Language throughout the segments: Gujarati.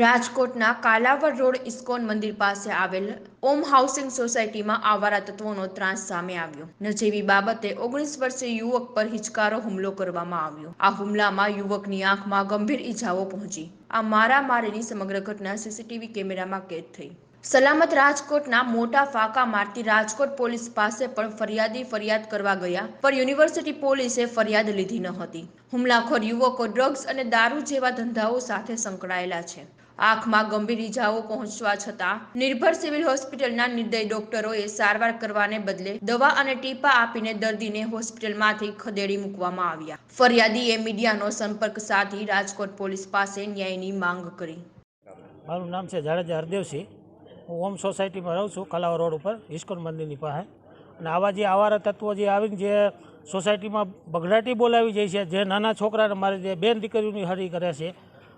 રાજકોટના કાલાવર રોડ ઇસ્કોન મંદિર પાસે આવેલ ઓમ હાઉસિંગ સોસાયટીમાં આવારા તત્વોનો ત્રાસ સામે આવ્યો. નજીવી બાબતે ઓગણીસ વર્ષીય યુવક પર હિચકારો હુમલો કરવામાં આવ્યો. આ હુમલામાં યુવકની આંખમાં ગંભીર ઈજાઓ પહોંચી. આ મારામારીની સમગ્ર ઘટના સીસીટીવી કેમેરામાં કેદ થઈ. સલામત રાજકોટના મોટા ફાંકા મારતી રાજકોટ પોલીસ પાસે પણ ફરિયાદી ફરિયાદ કરવા ગયા, પણ યુનિવર્સિટી પોલીસે ફરિયાદ લીધી ન હતી. હુમલાખોર યુવકો ડ્રગ્સ અને દારૂ જેવા ધંધાઓ સાથે સંકળાયેલા છે. આંખમાં ગંભીર ઈજાઓ પહોંચવા છતાં નિર્ભર સિવિલ હોસ્પિટલના નિર્દય ડોક્ટરોએ સારવાર કરવાને બદલે દવા અને ટીપા આપીને દર્દીને હોસ્પિટલમાંથી ખદેડી મૂકવામાં આવ્યા. ફરિયાદીએ મીડિયાનો સંપર્ક સાધી રાજકોટ પોલીસ પાસે ન્યાયની માંગ કરી. મારું નામ છે જાડેજા હરદેવસિંહ. હું ઓમ સોસાયટીમાં રહું છું કલાવા રોડ ઉપર ઇસ્કોન મંદિરની પાસે. અને આવા જે આવારા તત્વો જે આવીને જે સોસાયટીમાં બગડાટી બોલાવી જાય છે, જે નાના છોકરાને મારી જે બેન દીકરીઓની હરી કરે છે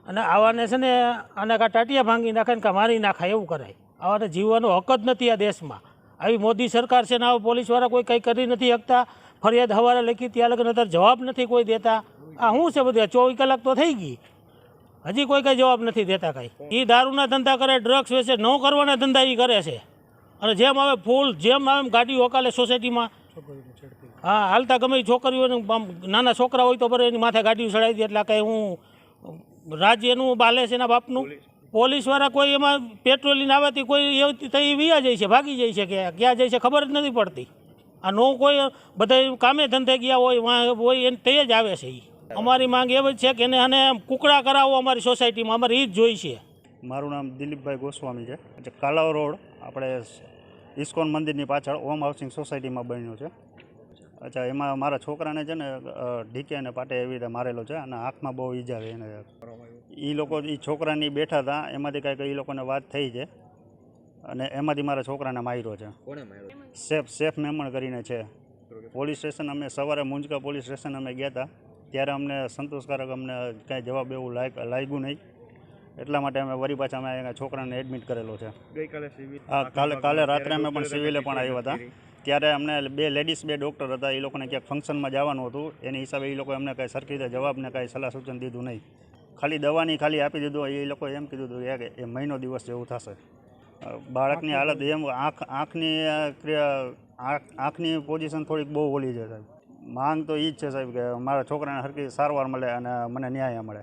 અને આવાને છે ને આને કાં ટાટિયા ભાંગી નાખે ને કાં મારી નાખાય એવું કરાય. આવાને જીવવાનો હક જ નથી આ દેશમાં. આવી મોદી સરકાર છે ને આવા પોલીસવાળા કોઈ કંઈ કરી નથી શકતા. ફરિયાદ હવારે લખી ત્યાં લગન અત્યારે જવાબ નથી કોઈ દેતા. આ શું છે બધું? ચોવીસ કલાક તો થઈ ગઈ. હજી કોઈ કંઈ જવાબ નથી દેતા કાંઈ. એ દારૂના ધંધા કરે, ડ્રગ્સ વેચે, ન કરવાના ધંધા એ કરે છે. અને જેમ આવે ફૂલ, જેમ આવે ગાડી ગાડીઓ હકાલે સોસાયટીમાં. હા, હાલતા ગમે છોકરીઓને નાના છોકરા હોય તો બરાબર એની માથે ગાડીઓ ચડાવી દે એટલે કંઈ હું રાજ્યનું બાલે છે એના બાપનું? પોલીસવાળા કોઈ એમાં પેટ્રોલિંગ આવવાથી કોઈ એવી થઈ વ્યા જાય છે ભાગી જાય છે કે ક્યાં જાય છે ખબર જ નથી પડતી. આ નો કોઈ બધા કામે ધંધે ગયા હોય હોય એને તે જ આવે છે એ અમારી માંગ એવી જ છે કે એને અને કુકડા કરાવો અમારી સોસાયટીમાં અમારે એ જ જોઈ છે. મારું નામ દિલીપભાઈ ગોસ્વામી છે. કાલાવ રોડ આપણે ઇસ્કોન મંદિરની પાછળ ઓમ હાઉસિંગ સોસાયટીમાં બન્યું છે. અચ્છા એમાં મારા છોકરાને છે ને ઢીકે અને પાટે એવી રીતે મારેલો છે અને આંખમાં બહુ ઈજા છે એને. એ લોકો એ છોકરાની બેઠા હતા એમાંથી કાંઈક એ લોકોને વાત થઈ છે અને એમાંથી મારા છોકરાને માર્યો છે. સેફ સેફ મેમણ કરીને છે. પોલીસ સ્ટેશન અમે સવારે મુંજકા પોલીસ સ્ટેશન અમે ગયા હતા ત્યારે અમને સંતોષકારક અમને કાંઈ જવાબ એવું લાગ લાગ્યું નહીં. એટલા માટે અમે વરી પાછા અમે અહીંયા છોકરાને એડમિટ કરેલો છે. ગઈકાલે હા કાલે કાલે રાત્રે અમે પણ સિવિલે પણ આવ્યા હતા. ત્યારે અમને બે લેડીઝ બે ડૉક્ટર હતા એ લોકોને ક્યાંક ફંક્શનમાં જવાનું હતું. એની હિસાબે એ લોકો અમને કાંઈ સરખી રીતે જવાબને કાંઈ સલાહ સૂચન દીધું નહીં. ખાલી દવાની ખાલી આપી દીધું એ લોકોએ એમ કીધું હતું કે એ મહિનો દિવસ જેવું થશે. બાળકની હાલત એમ આંખ આંખની ક્રિયા- આંખ આંખની પોઝિશન થોડીક બહુ ઓલી છે સાહેબ. માંગ તો એ જ છે સાહેબ કે મારા છોકરાને સરખી સારવાર મળે અને મને ન્યાય મળે.